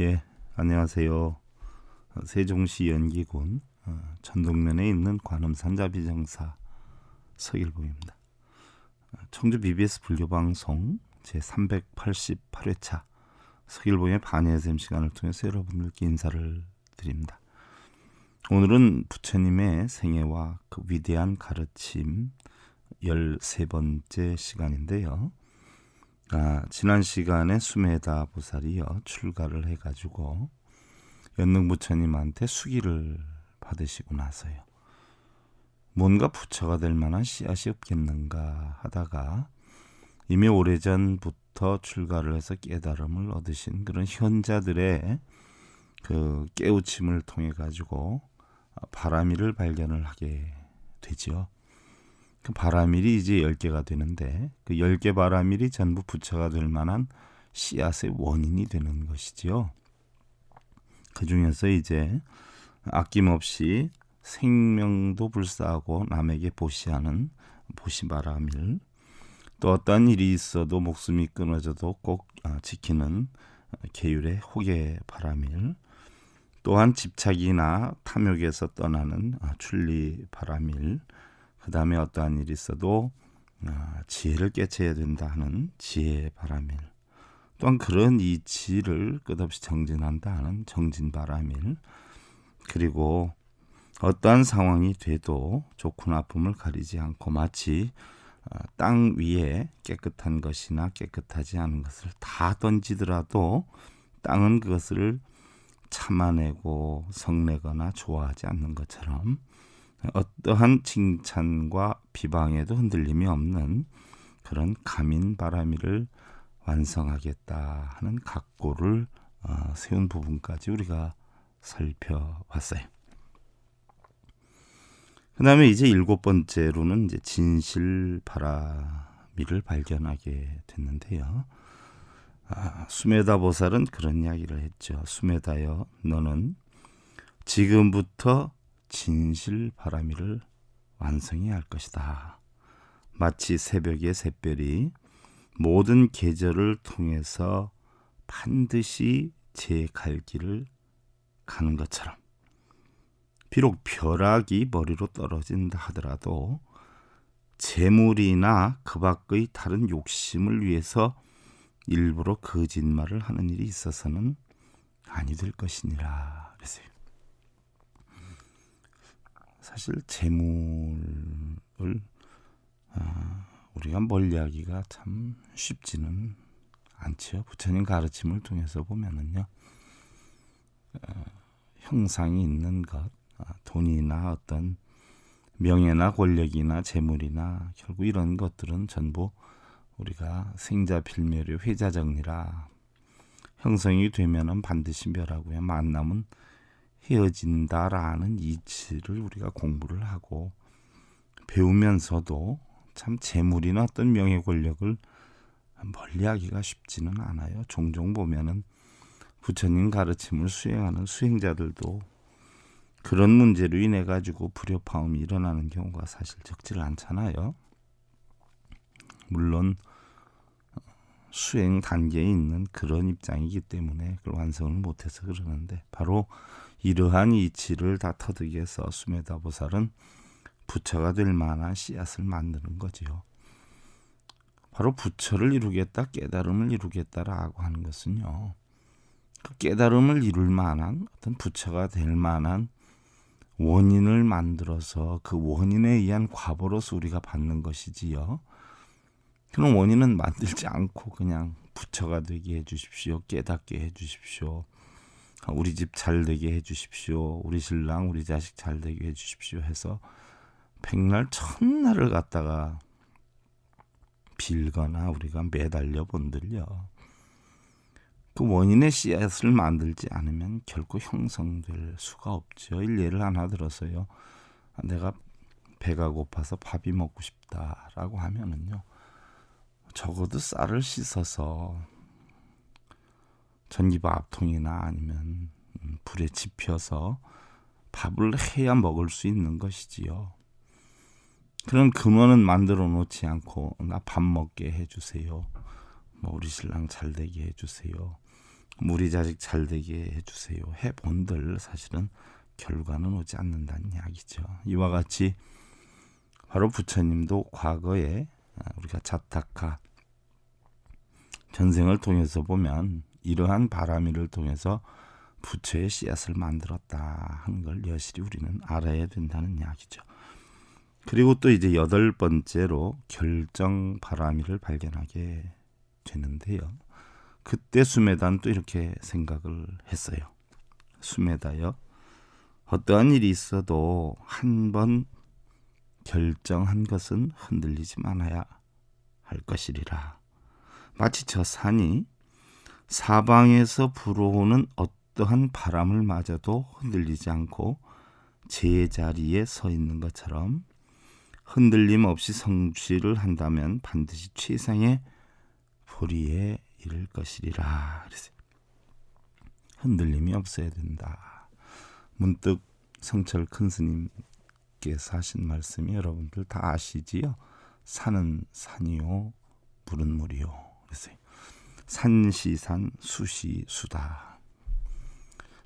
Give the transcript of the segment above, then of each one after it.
예, 안녕하세요. 세종시 연기군 어, 전동면에 있는 관음산 자비정사 서길봉입니다. 청주 BBS 불교방송 제 388회차 서길봉의 반야샘 시간을 통해서 여러분들께 인사를 드립니다. 오늘은 부처님의 생애와 그 위대한 가르침 13번째 시간인데요. 아, 지난 시간에 수메다 보살이요 출가를 해가지고 연능 부처님한테 수기를 받으시고 나서요. 뭔가 부처가 될 만한 씨앗이 없겠는가 하다가 이미 오래전부터 출가를 해서 깨달음을 얻으신 그런 현자들의 그 깨우침을 통해 가지고 바라미를 발견을 하게 되지요. 그 바라밀이 이제 10개가 되는데 그 10개 바라밀이 전부 부처가 될 만한 씨앗의 원인이 되는 것이지요. 그 중에서 이제 아낌없이 생명도 불사하고 남에게 보시하는 보시바라밀 또 어떤 일이 있어도 목숨이 끊어져도 꼭 아, 지키는 계율의 호계 바라밀 또한 집착이나 탐욕에서 떠나는 아, 출리 바라밀 그 다음에 어떠한 일이 있어도 아, 지혜를 깨쳐야 된다 하는 지혜 바람일 또한 그런 이치를 끝없이 정진한다 하는 정진 바람일 그리고 어떠한 상황이 돼도 좋고 나쁨을 가리지 않고 마치 아, 땅 위에 깨끗한 것이나 깨끗하지 않은 것을 다 던지더라도 땅은 그것을 참아내고 성내거나 좋아하지 않는 것처럼 어떠한 칭찬과 비방에도 흔들림이 없는 그런 가민 바라미를 완성하겠다 하는 각고를 어, 세운 부분까지 우리가 살펴봤어요. 그 다음에 이제 일곱 번째로는 이제 진실 바라미를 발견하게 됐는데요. 아, 수메다 보살은 그런 이야기를 했죠. 수메다여, 너는 지금부터 진실 바라미를 완성해야 할 것이다. 마치 새벽의 샛별이 모든 계절을 통해서 반드시 제 갈 길을 가는 것처럼 비록 벼락이 머리로 떨어진다 하더라도 재물이나 그 밖의 다른 욕심을 위해서 일부러 거짓말을 하는 일이 있어서는 아니 될 것이니라 그랬어요. 사실 재물을 아, 우리가 멀리하기가 참 쉽지는 않죠. 부처님 가르침을 통해서 보면은요, 어, 형상이 있는 것, 아, 돈이나 어떤 명예나 권력이나 재물이나 결국 이런 것들은 전부 우리가 생자 필멸의 회자정리라 형성이 되면은 반드시 멸하고요. 만남은 헤어진다라는 이치를 우리가 공부를 하고 배우면서도 참 재물이나 어떤 명예 권력을 멀리하기가 쉽지는 않아요. 종종 보면은 부처님 가르침을 수행하는 수행자들도 그런 문제로 인해 가지고 불협화음이 일어나는 경우가 사실 적질 않잖아요. 물론 수행 단계에 있는 그런 입장이기 때문에 그걸 완성을 못해서 그러는데 바로 이러한 이치를 다 터득이 해서 수메다 보살은 부처가 될 만한 씨앗을 만드는 거지요. 바로 부처를 이루겠다, 깨달음을 이루겠다라고 하는 것은요. 그 깨달음을 이룰 만한 어떤 부처가 될 만한 원인을 만들어서 그 원인에 의한 과보로서 우리가 받는 것이지요. 그런 원인은 만들지 않고 그냥 부처가 되게 해 주십시오. 깨닫게 해 주십시오. 우리 집 잘 되게 해 주십시오. 우리 신랑, 우리 자식 잘 되게 해 주십시오. 해서 백날 첫날을 갖다가 빌거나 우리가 매달려 본들요. 그 원인의 씨앗을 만들지 않으면 결코 형성될 수가 없죠. 예를 하나 들어서요. 내가 배가 고파서 밥이 먹고 싶다라고 하면은요. 적어도 쌀을 씻어서 전기밥 앞통이나 아니면 음, 불에 지펴서 밥을 해야 먹을 수 있는 것이지요. 그런 근원은 만들어 놓지 않고 나 밥 먹게 해주세요. 뭐 우리 신랑 잘 되게 해주세요. 우리 자식 잘 되게 해주세요. 해본들 사실은 결과는 오지 않는다는 이야기죠. 이와 같이 바로 부처님도 과거에 아, 우리가 자타카 전생을 통해서 보면 이러한 바람이를 통해서 부처의 씨앗을 만들었다 하는 걸 여실히 우리는 알아야 된다는 이야기죠. 그리고 또 이제 여덟 번째로 결정 바람이를 발견하게 되는데요. 그때 수메다는 또 이렇게 생각을 했어요. 수메다요. 어떠한 일이 있어도 한 번 결정한 것은 흔들리지 말아야 할 것이리라. 마치 저 산이 사방에서 불어오는 어떠한 바람을 맞아도 흔들리지 않고 제자리에 서 있는 것처럼 흔들림 없이 성취를 한다면 반드시 최상의 보리에 이를 것이리라. 흔들림이 없어야 된다. 문득 성철 큰 스님께서 하신 말씀이 여러분들 다 아시지요? 산은 산이요, 물은 물이요. 그랬어요. 산시산, 수시수다.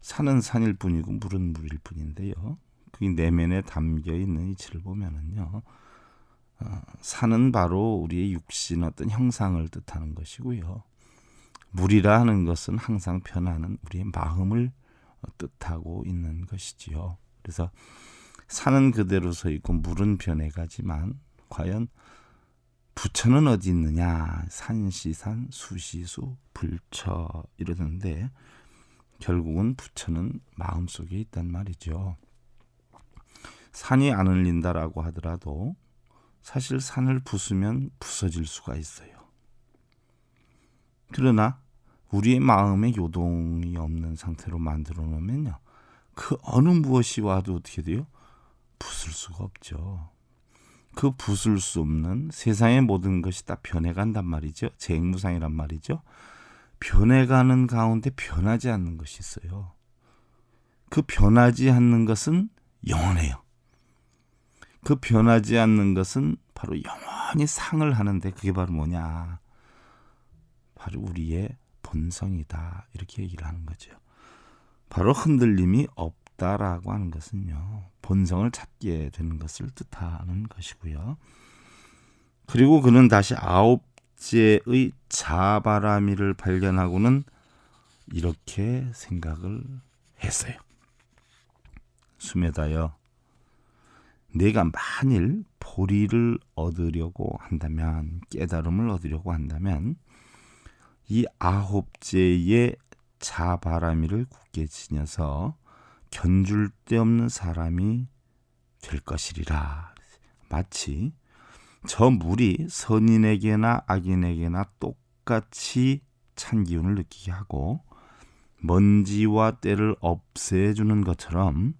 산은 산일 뿐이고 물은 물일 뿐인데요. 그 내면에 담겨 있는 이치를 보면은요. 어, 산은 바로 우리의 육신 어떤 형상을 뜻하는 것이고요. 물이라 하는 것은 항상 변하는 우리의 마음을 뜻하고 있는 것이지요. 그래서 산은 그대로 서 있고 물은 변해가지만 과연 부처는 어디 있느냐? 산시산, 수시수, 불처 이러는데 결국은 부처는 마음속에 있단 말이죠. 산이 안 흘린다라고 하더라도 사실 산을 부수면 부서질 수가 있어요. 그러나 우리의 마음에 요동이 없는 상태로 만들어 놓으면요. 그 어느 무엇이 와도 어떻게 돼요? 부술 수가 없죠. 그 부술 수 없는 세상의 모든 것이 다 변해간단 말이죠. 재행무상이란 말이죠. 변해가는 가운데 변하지 않는 것이 있어요. 그 변하지 않는 것은 영원해요. 그 변하지 않는 것은 바로 영원히 상을 하는데 그게 바로 뭐냐? 바로 우리의 본성이다. 이렇게 얘기를 하는 거죠. 바로 흔들림이 없 다라고 하는 것은요. 본성을 찾게 되는 것을 뜻하는 것이고요. 그리고 그는 다시 아홉째의 자바라미를 발견하고는 이렇게 생각을 했어요. 수메다여, 내가 만일 보리를 얻으려고 한다면, 깨달음을 얻으려고 한다면, 이 아홉째의 자바라미를 굳게 지녀서 견줄 데 없는 사람이 될 것이리라. 마치 저 물이 선인에게나 악인에게나 똑같이 찬 기운을 느끼게 하고 먼지와 때를 없애주는 것처럼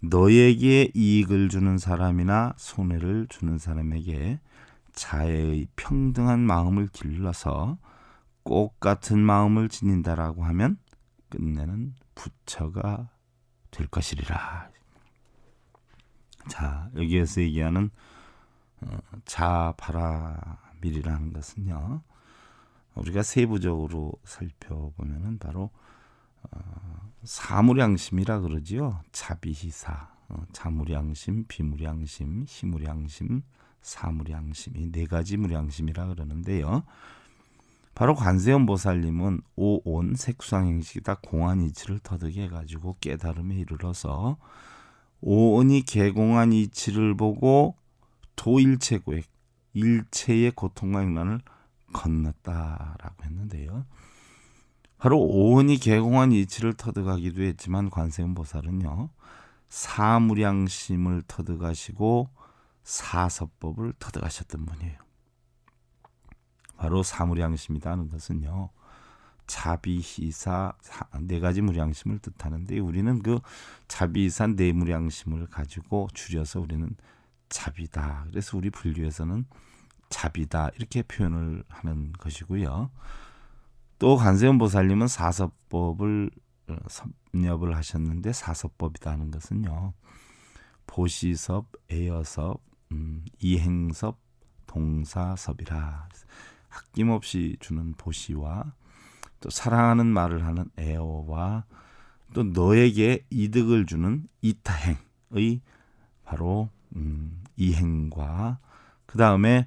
너에게 이익을 주는 사람이나 손해를 주는 사람에게 자애의 평등한 마음을 길러서 꽃 같은 마음을 지닌다라고 하면 끝내는 부처가 될 것이리라. 자, 여기에서 얘기하는 어, 자바라밀이라는 것은요. 우리가 세부적으로 살펴보면은 바로 어, 사무량심이라 그러지요. 자비희사, 어, 자무량심, 비무량심, 희무량심, 사무량심 이 네 가지 무량심이라 그러는데요. 바로 관세음 보살님은 오온 색수행식이다 공한 이치를 터득해 가지고 깨달음에 이르러서 오온이 개공한 이치를 보고 도일체고액 일체의 고통과 행난을 건넜다라고 했는데요. 바로 오온이 개공한 이치를 터득하기도 했지만 관세음 보살은요 사무량심을 터득하시고 사서법을 터득하셨던 분이에요. 바로 사무량심이다 하는 것은요. 자비 희사 네 가지 무량심을 뜻하는데 우리는 그 자비 희사 네 무량심을 가지고 줄여서 우리는 자비다. 그래서 우리 불교에서는 자비다 이렇게 표현을 하는 것이고요. 또 간세음 보살님은 사서법을 어, 섭렵을 하셨는데 사서법이다 하는 것은요. 보시섭, 애여섭, 음, 이행섭, 동사섭이라 아낌없이 주는 보시와 또 사랑하는 말을 하는 에어와 또 너에게 이득을 주는 이타행의 바로 음, 이행과 그 다음에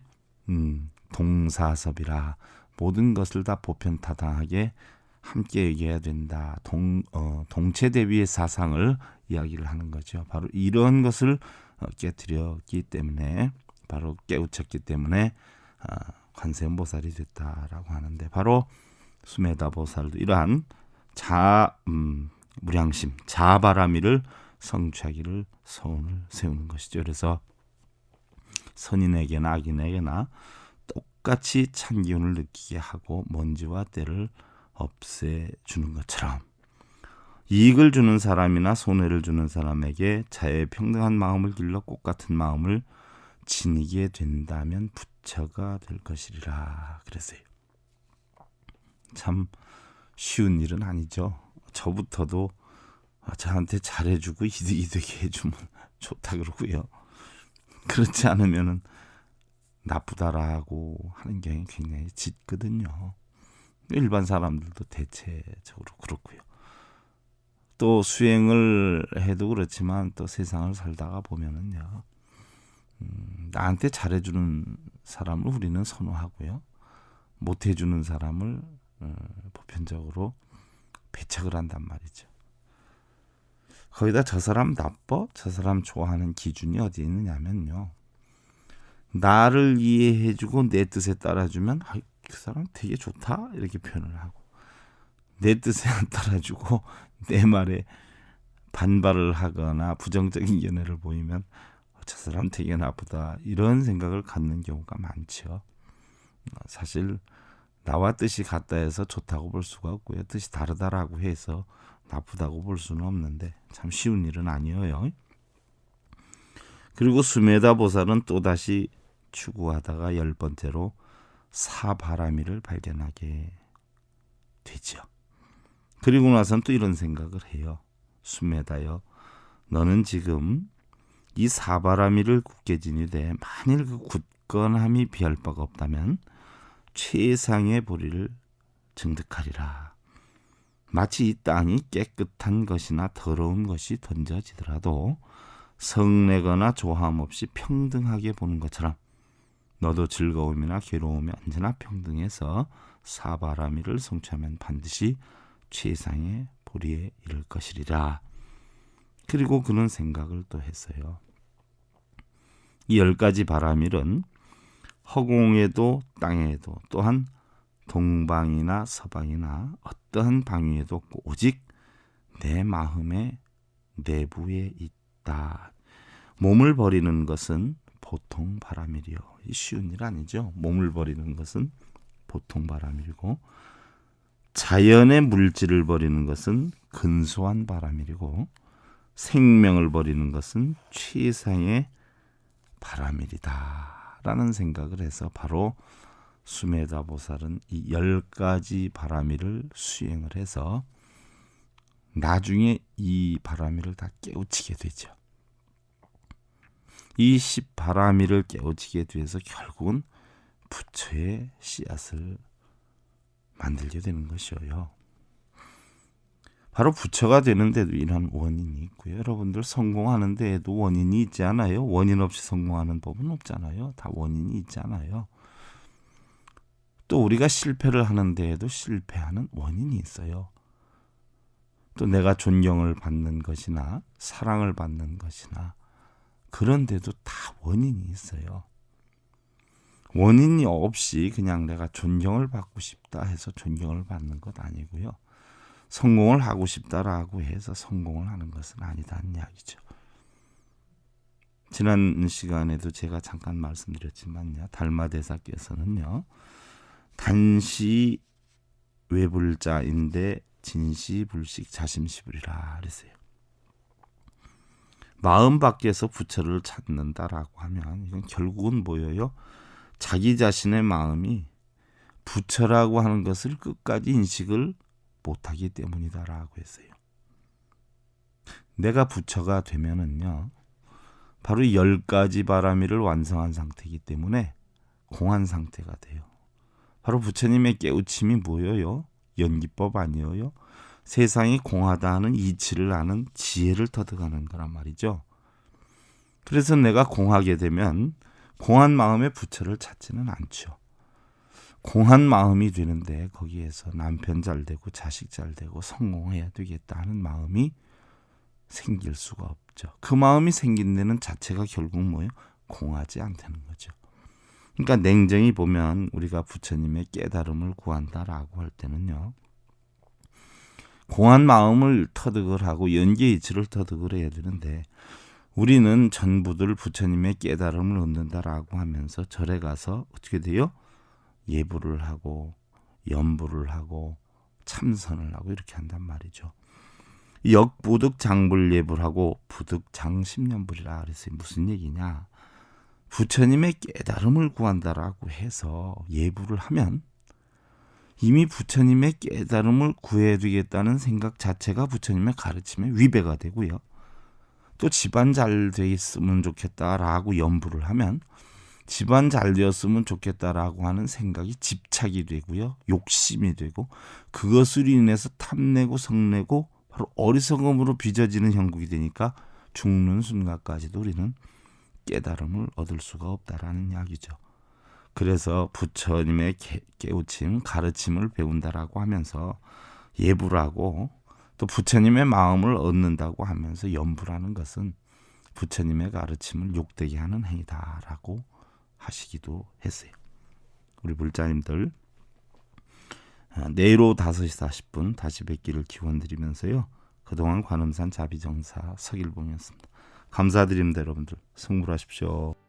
음, 동사섭이라 모든 것을 다 보편타당하게 함께 얘기해야 된다. 동 어, 동체 대비의 사상을 이야기를 하는 거죠. 바로 이런 것을 어, 깨뜨렸기 때문에 바로 깨우쳤기 때문에 아, 관세음보살이 됐다라고 하는데 바로 수메다 보살도 이러한 자 음, 무량심 자바라미를 성취하기를 소원을 세우는 것이죠. 그래서 선인에게나 악인에게나 똑같이 찬 기운을 느끼게 하고 먼지와 때를 없애주는 것처럼 이익을 주는 사람이나 손해를 주는 사람에게 자의 평등한 마음을 길러 꽃 같은 마음을 지니게 된다면 부처가 될 것이리라 그랬어요. 참 쉬운 일은 아니죠. 저부터도 저한테 잘해주고 이득이 되게 해주면 좋다 그러고요. 그렇지 않으면은 나쁘다라고 하는 경향이 굉장히 짙거든요. 일반 사람들도 대체적으로 그렇고요. 또 수행을 해도 그렇지만 또 세상을 살다가 보면은요. 음, 나한테 잘해주는 사람을 우리는 선호하고요. 못해주는 사람을 어, 보편적으로 배척을 한단 말이죠. 거기다 저 사람 나빠? 저 사람 좋아하는 기준이 어디 있느냐면요. 나를 이해해주고 내 뜻에 따라주면 아, 그 사람 되게 좋다 이렇게 표현을 하고 내 뜻에 안 따라주고 내 말에 반발을 하거나 부정적인 연애를 보이면 어, 저 사람 되게 나쁘다 이런 생각을 갖는 경우가 많죠. 사실 나와 뜻이 같다 해서 좋다고 볼 수가 없고요. 뜻이 다르다라고 해서 나쁘다고 볼 수는 없는데 참 쉬운 일은 아니에요. 그리고 수메다 보살은 또다시 추구하다가 열 번째로 사바라미를 발견하게 되죠. 그리고 나선 또 이런 생각을 해요. 수메다여, 너는 지금 이 사바라미를 굳게 지니되 만일 그 굳건함이 비할 바가 없다면 최상의 보리를 증득하리라. 마치 이 땅이 깨끗한 것이나 더러운 것이 던져지더라도 성내거나 조함 없이 평등하게 보는 것처럼 너도 즐거움이나 괴로움이 언제나 평등해서 사바라미를 성취하면 반드시 최상의 보리에 이를 것이리라. 그리고 그는 생각을 또 했어요. 이 열 가지 바라밀은 허공에도 땅에도 또한 동방이나 서방이나 어떠한 방위에도 오직 내 마음의 내부에 있다. 몸을 버리는 것은 보통 바람이리요. 쉬운 일 아니죠. 몸을 버리는 것은 보통 바람이고 자연의 물질을 버리는 것은 근소한 바람이고 생명을 버리는 것은 최상의 바람이다. 라는 생각을 해서 바로 수메다 보살은 이 열 가지 바라미를 수행을 해서 나중에 이 바라미를 다 깨우치게 되죠. 이십 바라미를 깨우치게 돼서 결국은 부처의 씨앗을 만들게 되는 것이에요. 바로 부처가 되는 데도 이런 원인이 있고요. 여러분들 성공하는 데에도 원인이 있지 않아요? 원인 없이 성공하는 법은 없잖아요. 다 원인이 있잖아요. 또 우리가 실패를 하는 데에도 실패하는 원인이 있어요. 또 내가 존경을 받는 것이나 사랑을 받는 것이나 그런데도 다 원인이 있어요. 원인이 없이 그냥 내가 존경을 받고 싶다 해서 존경을 받는 것 아니고요. 성공을 하고 싶다라고 해서 성공을 하는 것은 아니다는 이야기죠. 지난 시간에도 제가 잠깐 말씀드렸지만요. 달마대사께서는요. 단시 외불자인데 진시 불식 자심시불이라 그랬어요. 마음 밖에서 부처를 찾는다라고 하면 이건 결국은 뭐예요? 자기 자신의 마음이 부처라고 하는 것을 끝까지 인식을 못하기 때문이다라고 했어요. 내가 부처가 되면은요, 바로 열 가지 바라미를 완성한 상태이기 때문에 공한 상태가 돼요. 바로 부처님의 깨우침이 뭐예요? 연기법 아니에요. 세상이 공하다 하는 이치를 아는 지혜를 터득하는 거란 말이죠. 그래서 내가 공하게 되면 공한 마음의 부처를 찾지는 않죠. 공한 마음이 되는데 거기에서 남편 잘 되고 자식 잘 되고 성공해야 되겠다 하는 마음이 생길 수가 없죠. 그 마음이 생긴 데는 자체가 결국 뭐예요? 공하지 않다는 거죠. 그러니까 냉정히 보면 우리가 부처님의 깨달음을 구한다라고 할 때는요. 공한 마음을 터득을 하고 연계 이치를 터득을 해야 되는데 우리는 전부들 부처님의 깨달음을 얻는다라고 하면서 절에 가서 어떻게 돼요? 예불을 하고 연불을 하고 참선을 하고 이렇게 한단 말이죠. 역부득 장불 예불하고 부득 장심연불이라 그랬어요. 무슨 얘기냐? 부처님의 깨달음을 구한다라고 해서 예불을 하면 이미 부처님의 깨달음을 구해드리겠다는 생각 자체가 부처님의 가르침에 위배가 되고요. 또 집안 잘 돼 있으면 좋겠다라고 연부를 하면 집안 잘 되었으면 좋겠다라고 하는 생각이 집착이 되고요. 욕심이 되고 그것으로 인해서 탐내고 성내고 바로 어리석음으로 빚어지는 형국이 되니까 죽는 순간까지도 우리는 깨달음을 얻을 수가 없다라는 이야기죠. 그래서 부처님의 개- 깨우침, 가르침을 배운다라고 하면서 예불하고 또 부처님의 마음을 얻는다고 하면서 연불하는 것은 부처님의 가르침을 욕되게 하는 행위다라고 하시기도 했어요. 우리 내일 오후 5시 40분 다시 뵙기를 기원드리면서요. 그동안 관음산 자비정사 서길봉이었습니다. 감사드립니다 여러분들. 승불하십시오.